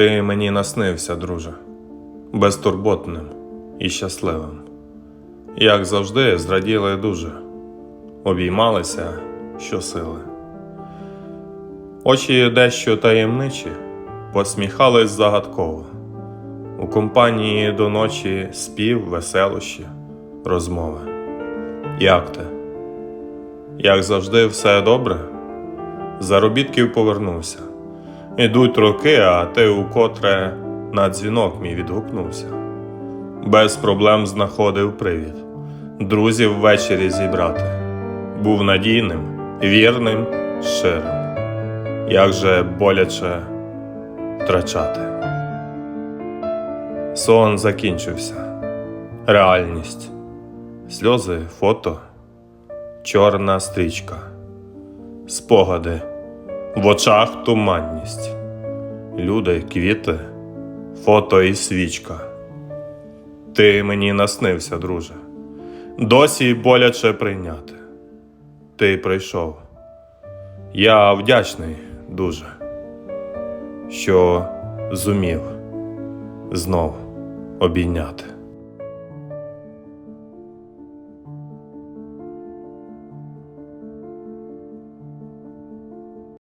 Ти мені наснився, друже, безтурботним і щасливим. Як завжди, зраділи дуже, обіймалися щосили. Очі дещо таємничі, посміхались загадково. У компанії до ночі спів, веселощі, розмови. Як ти? Як завжди, все добре? Заробітків повернувся. Ідуть роки, а ти укотре на дзвінок мій відгукнувся. Без проблем знаходив привід. Друзів ввечері зібрати. Був надійним, вірним, щирим. Як же боляче втрачати. Сон закінчився. Реальність. Сльози, фото, чорна стрічка. Спогади. В очах туманність. Люди, квіти, фото і свічка. Ти мені наснився, друже. Досі боляче прийняти. Ти прийшов. Я вдячний дуже, що зумів знов обійняти.